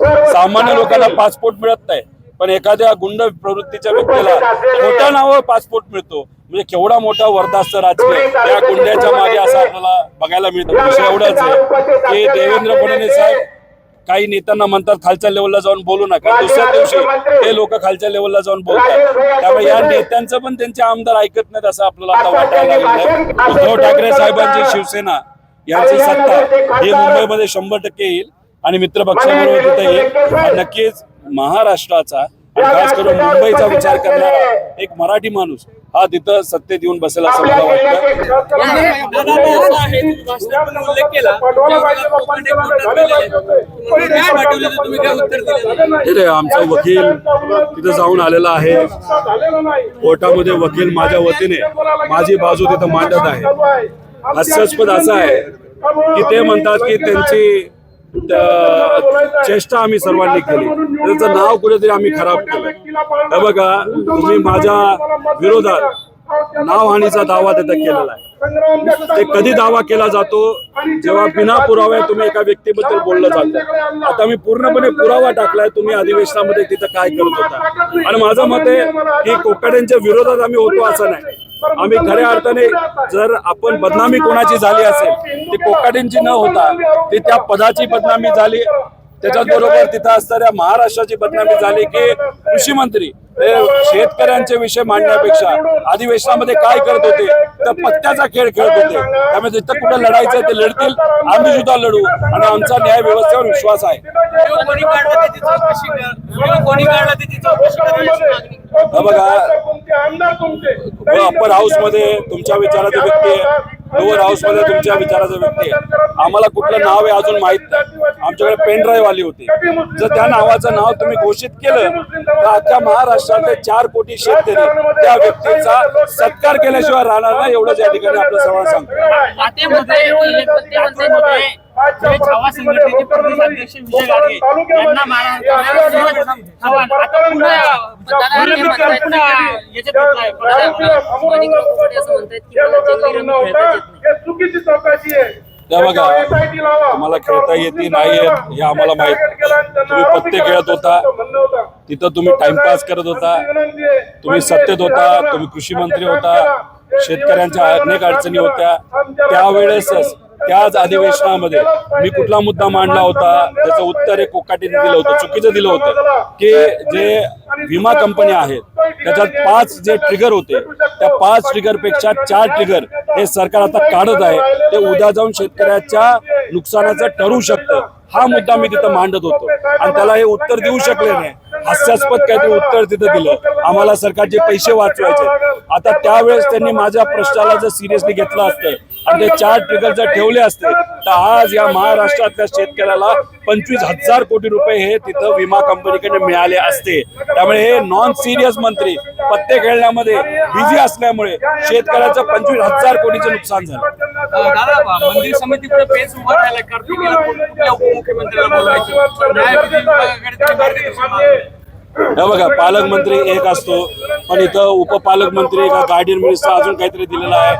सामान्य लोकांना पासपोर्ट मिळत नाही. पण एखाद्या गुंड प्रवृत्तीच्या व्यक्तीला खोट्या नावावर पासपोर्ट मिळतो. म्हणजे केवढा मोठा वर्धास्त राजकीय या गुंड्याच्या मागे असं आपल्याला बघायला मिळतं. विषय एवढाच आहे की देवेंद्र फडणवीस साहेब काही नेत्यांना म्हणतात खालच्या लेवलला जाऊन बोलू नका. दुसऱ्या दिवशी ते लोक खालच्या लेवलला जाऊन बोलतात. त्यामुळे या नेत्यांचं पण त्यांचे आमदार ऐकत नाहीत असं आपल्याला आता वाटायला लागलेलं आहे उद्धव ठाकरे साहेबांची शिवसेना यांची सत्ता ही मुंबईमध्ये शंभर टक्के येईल. आणि मित्र पक्षाबरोबर तिथे येईल आणि नक्कीच महाराष्ट्राचा आणि खास करून मुंबईचा विचार करणारा एक मराठी माणूस हा तिथं सत्तेत येऊन बसेल असं मला वाटतं. हे आमचा वकील तिथं जाऊन आलेला आहे. कोर्टामध्ये वकील माझ्या वतीने माझी बाजू तिथं मांडत आहे. हास्यास्पद असं आहे की ते म्हणतात की त्यांची त्या चेष्टा आम्ही सर्वांनी केली. त्यांचं नाव कुठेतरी आम्ही खराब केलं. हे बघा तुम्ही माझ्या विरोधात नावहानीचा दावा तिथं केलेला आहे. ते कधी दावा केला जातो? जेव्हा बिना पुराव्या तुम्ही एका व्यक्तीबद्दल बोललं जातं. आता मी पूर्णपणे पुरावा टाकलाय तुम्ही अधिवेशनामध्ये तिथं काय करत होता? आणि माझं मत आहे की कोकड्यांच्या विरोधात आम्ही होतो असं नाही. आम्ही खऱ्या अर्थाने जर आपण बदनामी कोणाची झाली असेल ती कोकाडींची न होता ती त्या पदाची बदनामी झाली. त्याच्याच बरोबर तिथं असणाऱ्या महाराष्ट्राची बदनामी झाली की कृषी मंत्री. शेतकऱ्यांचे विषय मांडण्यापेक्षा अधिवेशनामध्ये काय करत होते? तर पत्त्याचा खेळ खेळत होते. त्यामुळे जिथं कुठं लढायचं ते लढतील. आम्ही सुद्धा लढू. आणि आमचा न्याय व्यवस्थेवर विश्वास आहे. बघा. अप्पर हाऊसमध्ये तुमच्या विचाराचा व्यक्ती आहे. लोअर हाऊसमध्ये तुमच्या विचाराचा व्यक्ती आहे. आम्हाला कुठलं नाव आहे अजून माहीत नाही. आमच्याकडे पेन ड्राईव्ह आली होती. जर त्या नावाचं नाव तुम्ही घोषित केलं तर अख्ख्या महाराष्ट्रातले चार कोटी शेतकरी त्या व्यक्तीचा सत्कार केल्याशिवाय राहणार नाही एवढंच या ठिकाणी आपलं सर्वांना सांगतो. छावा संघटनेचे प्रदेश अध्यक्ष विजय गाडगे यांना तुम्हाला खेळता येते नाही येत हे आम्हाला माहीत. तुम्ही पत्ते खेळत होता तिथं तुम्ही टाइमपास करत होता तुम्ही सत्तेत होता तुम्ही कृषी मंत्री होता शेतकऱ्यांच्या अनेक अडचणी होत्या. त्यावेळेसच त्याच अधिवेशनामध्ये मी कुठला मुद्दा मांडला होता त्याचं उत्तर एक कोकाटीने दिलं होतं चुकीचं दिलं होतं की जे विमा कंपन्या आहेत त्याच्यात पाच जे ट्रिगर होते त्या पाच ट्रिगरपेक्षा चार ट्रिगर हे सरकार आता काढत आहे ते उद्या जाऊन शेतकऱ्याच्या नुकसानाचं ठरू शकतं. हा मुद्दा मी तिथं मांडत होतो. आणि त्याला हे उत्तर देऊ शकले नाही. हास्यास्पद काहीतरी उत्तर तिथं दिलं. आम्हाला सरकारचे पैसे वाचवायचे आता त्यावेळेस त्यांनी माझ्या प्रश्नाला जर सिरियसली घेतलं असतं आणि ते चार ट्रिगर जर ठेवले असते तर आज या महाराष्ट्रातल्या शेतकऱ्याला पंचवीस हजार कोटी रुपये हे तिथं विमा कंपनीकडे मिळाले असते. त्यामुळे हे नॉन सिरियस मंत्री पत्ते खेळण्यामध्ये बिझी असल्यामुळे शेतकऱ्याचं पंचवीस हजार कोटीचं नुकसान झालं. दादा मंदिर समिती पुढे पेच उभा राहिला कार्तिकीला कुठल्या उपमुख्यमंत्र्याला बोलवायचं? हे बघा पालकमंत्री एक असतो पण इथं उपपालकमंत्री का गार्डियन मिनिस्टर अजून काहीतरी दिलेला आहे.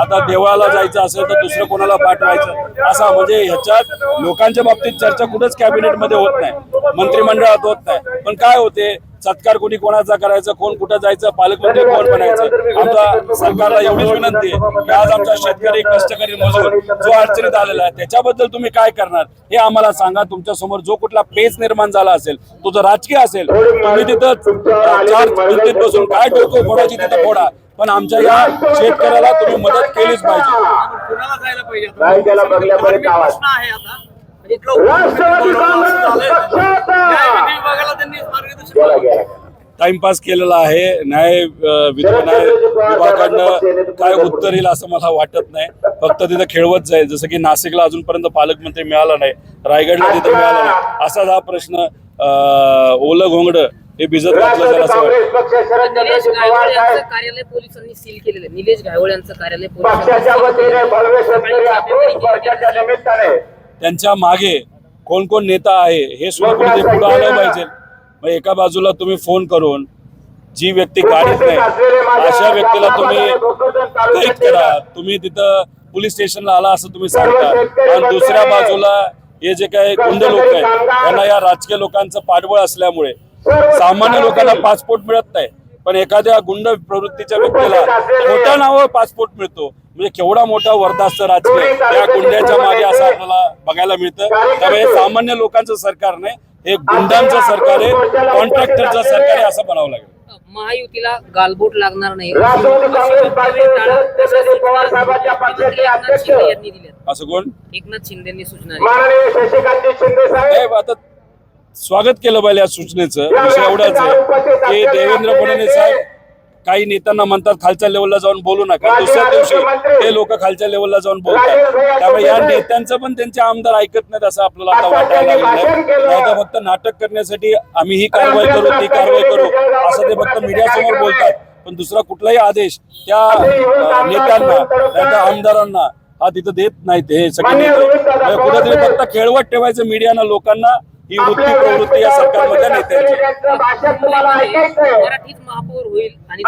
आता देवळाला जायचं असेल तर दुसरं कोणाला पाठवायचं? असा म्हणजे ह्याच्यात लोकांच्या बाबतीत चर्चा कुठंच कॅबिनेटमध्ये होत नाही. मंत्रिमंडळात होत नाही. पण काय होते? सत्कार कोणी कोणाचा करायचं कोण कुठं जायचं पालकमंत्री कोण बनायचं? आमचा सरकारला एवढीच विनंती आहे की आज आमचा शेतकरी कष्टकरी मजूर जो अडचणीत आलेला आहे त्याच्याबद्दल तुम्ही काय करणार? हे आम्हाला सांगा. तुमच्यासमोर जो कुठला पेच निर्माण झाला असेल तो जर राजकीय असेल तुम्ही तिथं चार बसून काय डोकं फोडायची तिथं फोडा? पण आमच्या या शेतकऱ्याला तुम्ही मदत केलीच पाहिजे. राष्ट्रवादी काँग्रेस पक्षाचा टाइमपास केलेला आहे. न्याय न्याय विभागाकडनं काय उत्तर येईल असं मला वाटत नाही. फक्त तिथं खेळवत जाईल. जसं की नाशिकला अजूनपर्यंत पालकमंत्री मिळाला नाही. रायगडला तिथं मिळाला नाही. असाच हा प्रश्न ओलं घोंगड हे भिजत घातलं जाईल असं कार्यालय पोलिसांनी सील केलेलं आहे. निलेश गायवळ यांचं कार्यालय पोलिसांनी त्यांच्या मागे कोण कोण नेता आहे हे सुद्धा कुठे पुढे आलं पाहिजे. मग एका बाजूला तुम्ही फोन करून जी व्यक्ती गाडीत नाही अशा व्यक्तीला तुम्ही कैद करा. तुम्ही तिथं पोलीस स्टेशनला आला असं तुम्ही सांगता. आणि दुसऱ्या बाजूला हे जे काही गुंड लोक आहेत त्यांना या राजकीय लोकांचं पाठबळ असल्यामुळे सामान्य लोकांना पासपोर्ट मिळत नाही. पण एखाद्या गुंड प्रवृत्तीच्या व्यक्तीला खोट्या नावावर पासपोर्ट मिळतो. म्हणजे केवढा मोठा वर्धास्त राजकीय. या गुंड्याच्या मागे असं आपल्याला बघायला मिळतं. त्यामुळे हे सामान्य लोकांचं सरकार नाही हे गुंडांचं सरकार आहे कॉन्ट्रॅक्टरचं सरकार आहे असं म्हणावं लागेल. महायुतीला गालबोट लागणार नाही. राष्ट्रवादी काँग्रेस पार्टी शरद पवार साहेबांच्या पक्षाचे एकनाथ अध्यक्ष शिंदे यांनी दिल्यात असं कोण? एकनाथ सूचना शिंदे साहेब. साहेब आता स्वागत केलं पाहिजे या सूचनेचं. विषय एवढाच आहे की देवेंद्र फडणवीस साहेब काही नेत्यांना म्हणतात खालच्या लेवलला जाऊन बोलू नका. दुसऱ्या दिवशी ते लोक खालच्या लेवलला जाऊन बोलतात. त्यामुळे या नेत्यांचं पण त्यांचे आमदार ऐकत नाहीत असं आपल्याला आता वाटायला लागलेलं नाही तर फक्त नाटक करण्यासाठी आम्ही ही कारवाई करू ती कारवाई करू असं ते फक्त मीडियासमोर बोलतात. पण दुसरा कुठलाही आदेश त्या नेत्यांना त्या आमदारांना हा तिथं देत नाहीत हे सगळे नेते. कुठेतरी फक्त खेळवत ठेवायचं मीडियानं लोकांना. ही वृत्ती प्रवृत्ती या सरकारमधल्या नेत्यांची. महापौर होईल आणि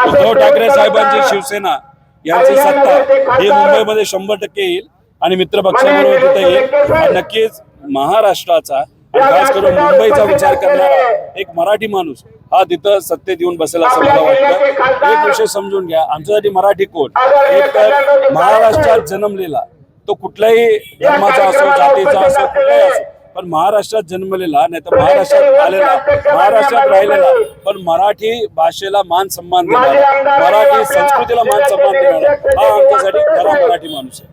उद्धव ठाकरे साहेबांची शिवसेना यांची सत्ता ही मुंबईमध्ये शंभर टक्के येईल आणि मित्र पक्षाबरोबर तिथे येईल. आणि नक्कीच महाराष्ट्राचा आणि खास करून मुंबईचा विचार करणारा एक मराठी माणूस हा तिथं सत्तेत येऊन बसेल असं मला वाटतं. एक विषय समजून घ्या. आमच्यासाठी मराठी कोण? एक तर महाराष्ट्रात जन्मलेला तो कुठल्याही धर्माचा असो जातीचा असो कुठलाही असो पण महाराष्ट्रात जन्मलेला नाही तर महाराष्ट्रात आलेला महाराष्ट्रात राहिलेला पण मराठी भाषेला मान सन्मान देणारा मराठी संस्कृतीला मान सन्मान देणारा हा आमच्यासाठी खरा मराठी माणूस आहे.